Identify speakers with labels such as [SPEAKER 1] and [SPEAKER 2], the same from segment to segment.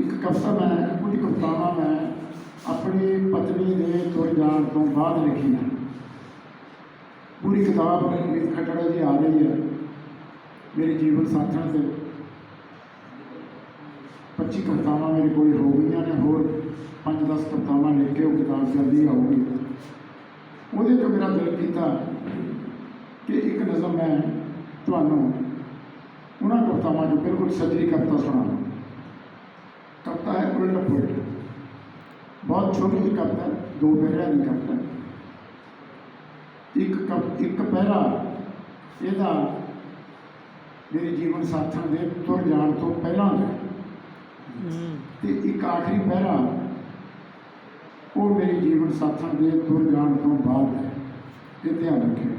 [SPEAKER 1] ਇੱਕ ਕਵਿਤਾ ਮੈਂ ਕੁਝ ਕਵਿਤਾਵਾਂ ਮੈਂ ਆਪਣੀ ਪਤਨੀ ਦੇ ਤੁਰ ਜਾਣ ਤੋਂ ਬਾਅਦ ਲਿਖੀਆਂ ਪੂਰੀ ਕਿਤਾਬ ਮਿਤ ਖਟੜਾ ਦੀ ਆ ਰਹੀ ਹੈ, ਮੇਰੇ ਜੀਵਨ ਸਾਥਣ ਤੇ। 25 ਕਵਿਤਾਵਾਂ ਮੇਰੇ ਕੋਲ ਹੋ ਗਈਆਂ ਨੇ, ਹੋਰ 5-10 ਕਵਿਤਾਵਾਂ ਲਿਖ ਕੇ ਉਹ ਕਿਤਾਬ ਜਲਦੀ ਆਊਗੀ। ਉਹਦੇ ਤੋਂ ਮੇਰਾ ਦਿਲ ਕੀਤਾ ਕਿ ਇੱਕ ਨਜ਼ਮ ਮੈਂ ਤੁਹਾਨੂੰ ਉਹਨਾਂ ਕਵਿਤਾਵਾਂ ਜੋ ਬਿਲਕੁਲ ਸੱਜਰੀ ਕਵਿਤਾ ਸੁਣਾਵਾਂ। ਕਵਿਤਾ ਪੁਲਟ ਬਹੁਤ ਛੋਟੀ ਜਿਹੀ ਕਵਿਤਾ ਦੋ ਪਹਿਰਿਆਂ ਦੀ ਕਵਿਤਾ। ਇੱਕ ਕਵ ਇੱਕ ਪਹਿਰਾ ਇਹਦਾ ਮੇਰੇ ਜੀਵਨ ਸਾਥਣ ਦੇ ਤੁਰ ਜਾਣ ਤੋਂ ਪਹਿਲਾਂ ਦਾ। ਤੇ ਇੱਕ ਆਖਰੀ ਪਹਿਰਾ ਉਹ ਮੇਰੇ ਜੀਵਨ ਸਾਥਣ ਦੇ ਤੁਰ ਜਾਣ ਤੋਂ ਬਾਅਦ ਹੈ। ਇਹ ਧਿਆਨ ਰੱਖਿਓ।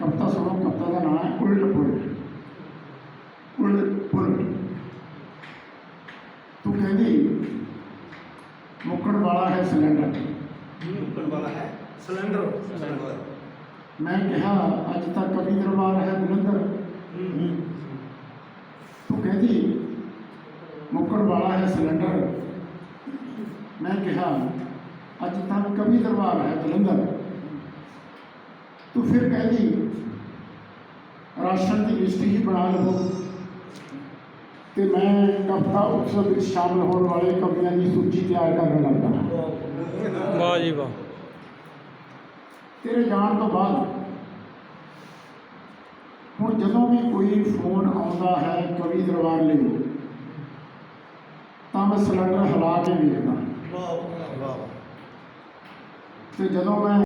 [SPEAKER 1] ਕਵਿਤਾ ਸੁਣੋ ਕਵਿਤਾ ਦਾ ਨਾਮ ਹੈ ਉਲਟ ਪੁਲਟ ਉਲਟ ਪੁਲਟ ਤੂੰ ਕਹਿੰਦੀ ਮੁੱਕਣ ਵਾਲਾ ਹੈ ਸਿਲੰਡਰ
[SPEAKER 2] ਮੁੱਕਣ ਵਾਲਾ ਹੈ ਸਿਲੰਡਰ ਸਿਲੰਡਰ
[SPEAKER 1] ਮੈਂ ਕਿਹਾ ਅੱਜ ਤੱਕ ਕਵੀ ਦਰਬਾਰ ਹੈ ਬੁਲੰਦਰ ਤੂੰ ਕਹਿੰਦੀ ਮੁੱਕਣ ਵਾਲਾ ਹੈ ਸਿਲੰਡਰ ਮੈਂ ਕਿਹਾ ਅੱਜ ਤੱਕ ਕਵੀ ਦਰਬਾਰ ਹੈ ਜਲੰਧਰ ਤੂੰ ਫਿਰ ਕਹਿੰਦੀ ਰਾਸ਼ਨ ਦੀ ਲਿਸਟ ਹੀ ਬਣਾ ਲਵੋ ਤੇ ਮੈਂ ਕਵਿਤਾ ਉਤਸਵ ਵਿੱਚ ਸ਼ਾਮਲ ਹੋਣ ਵਾਲੇ ਕਵੀਆਂ ਦੀ ਸੂਚੀ ਤਿਆਰ ਕਰਨ ਲੱਗਾ
[SPEAKER 3] ਵਾਹ ਜੀ ਵਾਹ।
[SPEAKER 1] ਤੇਰੇ ਜਾਣ ਤੋਂ ਬਾਅਦ ਹੁਣ ਜਦੋਂ ਵੀ ਕੋਈ ਫੋਨ ਆਉਂਦਾ ਹੈ ਕਵੀ ਦਰਬਾਰ ਲਈ ਤਾਂ ਮੈਂ ਸਿਲੰਡਰ ਹਿਲਾ ਕੇ ਵੇਖਦਾ
[SPEAKER 2] ਵਾਹ ਵਾਹ।
[SPEAKER 1] ਤੇ ਜਦੋਂ ਮੈਂ